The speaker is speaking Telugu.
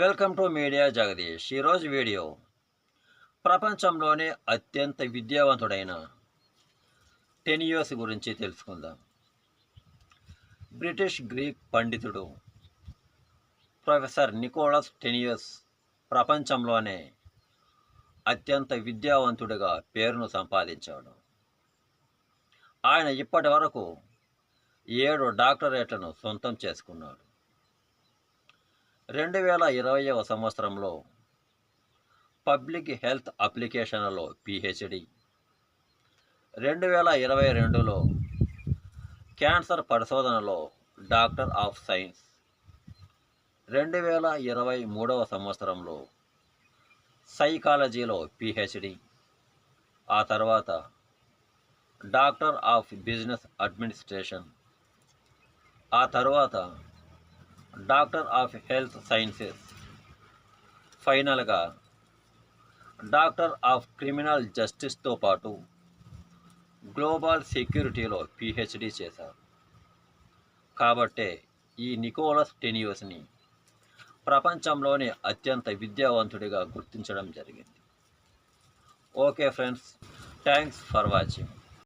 వెల్కమ్ టు మీడియా జగదీష్ ఈరోజు వీడియో ప్రపంచంలోనే అత్యంత విద్యావంతుడైన టెనియోస్ గురించి తెలుసుకుందాం. బ్రిటిష్ గ్రీక్ పండితుడు ప్రొఫెసర్ నికోలస్ టెనియోస్ ప్రపంచంలోనే అత్యంత విద్యావంతుడిగా పేరును సంపాదించాడు. ఆయన ఇప్పటి వరకు ఏడు డాక్టరేట్లను సొంతం చేసుకున్నాడు. రెండు వేల ఇరవైవ సంవత్సరంలో పబ్లిక్ హెల్త్ అప్లికేషన్లలో పిహెచ్డి. రెండు వేల ఇరవై రెండులో క్యాన్సర్ పరిశోధనలో డాక్టర్ ఆఫ్ సైన్స్. రెండు వేల ఇరవై మూడవ సంవత్సరంలో సైకాలజీలో పిహెచ్డి. ఆ తర్వాత డాక్టర్ ఆఫ్ బిజినెస్ అడ్మినిస్ట్రేషన్. ఆ తర్వాత డాక్టర్ ఆఫ్ హెల్త్ సైన్సెస్. ఫైనల్గా డాక్టర్ ఆఫ్ క్రిమినల్ జస్టిస్తో పాటు గ్లోబల్ సెక్యూరిటీలో పిహెచ్డి చేశారు. కాబట్టే ఈ నికోలస్ టెనియోస్ని ప్రపంచంలోనే అత్యంత విద్యావంతుడిగా గుర్తించడం జరిగింది. Okay friends thanks for watching.